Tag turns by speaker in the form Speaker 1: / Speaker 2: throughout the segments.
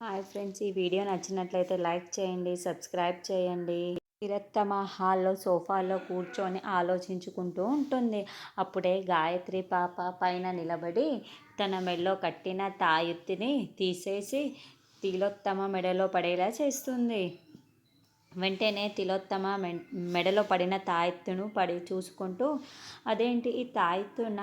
Speaker 1: Hi friends ఈ video నచ్చినట్లయితే like చేయండి సబ్స్క్రైబ్ చేయండి. తిరత్తమ హాల్లో సోఫాలో కూర్చొని ఆలోచించుకుంటూ ఉంటుంది. అప్పుడే గాయత్రి పాప పైన నిలబడి తన మెడలో కట్టిన తాయెత్తిని తీసేసి తిలోత్తమ మెడలో పడేలా చేస్తుంది. వెంటనే తిలోత్తమ మెడలో పడిన తాయెత్తును పడి చూసుకుంటూ అదేంటి ఈ తాయెత్తున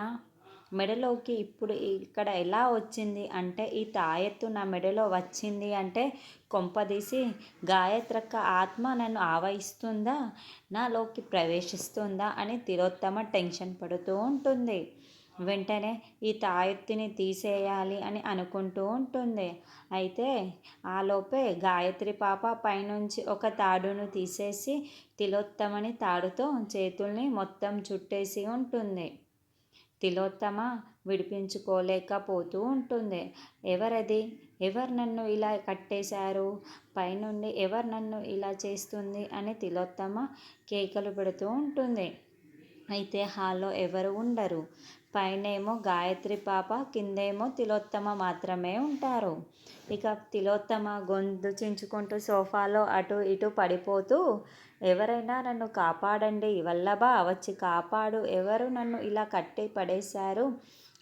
Speaker 1: మెడలోకి ఇప్పుడు ఇక్కడ ఎలా వచ్చింది అంటే ఈ తాయెత్తు నా మెడలో వచ్చింది అంటే కొంపదీసి గాయత్రక్క ఆత్మ నన్ను ఆవహిస్తుందా? నాలోకి ప్రవేశిస్తుందా? అని తిరోత్తమ టెన్షన్ పడుతూ ఉంటుంది. వెంటనే ఈ తాయెత్తిని తీసేయాలి అని అనుకుంటూ ఉంటుంది. అయితే ఆలోపే గాయత్రి పాప పైనుంచి ఒక తాడును తీసేసి తిలోత్తమని తాడుతో చేతుల్ని మొత్తం చుట్టేసి ఉంటుంది. తిలోత్తమ విడిపించుకోలేకపోతూ ఉంటుంది. ఎవరది? ఎవరు నన్ను ఇలా కట్టేశారు? పైనుండి ఎవరు నన్ను ఇలా చేస్తుంది? అని తిలోత్తమ కేకలు పెడుతూ ఉంటుంది. అయితే హాల్లో ఎవరు ఉండరు. పైనేమో గాయత్రి పాప కిందేమో తిలోత్తమ మాత్రమే ఉంటారు. ఇక తిలోత్తమ గొంతు చించుకుంటూ సోఫాలో అటు ఇటు పడిపోతూ ఎవరైనా నన్ను కాపాడండి వల్లభా వచ్చి కాపాడు ఎవరు నన్ను ఇలా కట్టి పడేశారు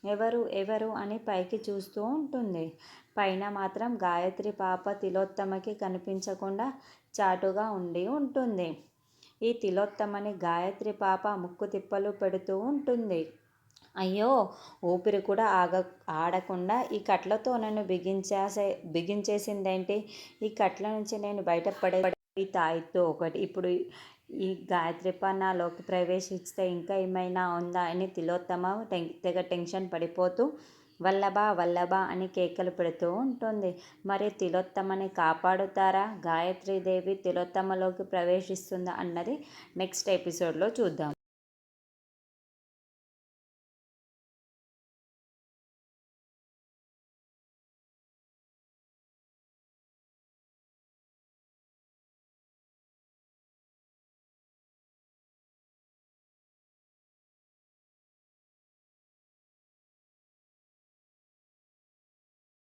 Speaker 1: ఎవరు ఎవరు అని పైకి చూస్తూ ఉంటుంది. పైన మాత్రం గాయత్రి పాప తిలోత్తమకి కనిపించకుండా చాటుగా ఉండి ఉంటుంది. ఈ తిలోత్తమని గాయత్రి పాప ముక్కు తిప్పలు పెడుతూ ఉంటుంది. అయ్యో ఊపిరి కూడా ఆగ ఆడకుండా ఈ కట్లతో నన్ను బిగించేసే బిగించేసిందేంటి? ఈ కట్ల నుంచి నేను బయటపడే ఈ తాయితో ఒకటి. ఇప్పుడు ఈ గాయత్రిప నాలోకి ప్రవేశిస్తే ఇంకా ఏమైనా ఉందా అని తిలోత్తమ తెగ టెన్షన్ పడిపోతూ వల్లభా వల్లభా అని కేకలు పెడుతూ ఉంటుంది. మరి తిలోత్తమని కాపాడుతారా? గాయత్రీదేవి తిలోత్తమలోకి ప్రవేశిస్తుందా అన్నది నెక్స్ట్ ఎపిసోడ్లో చూద్దాం.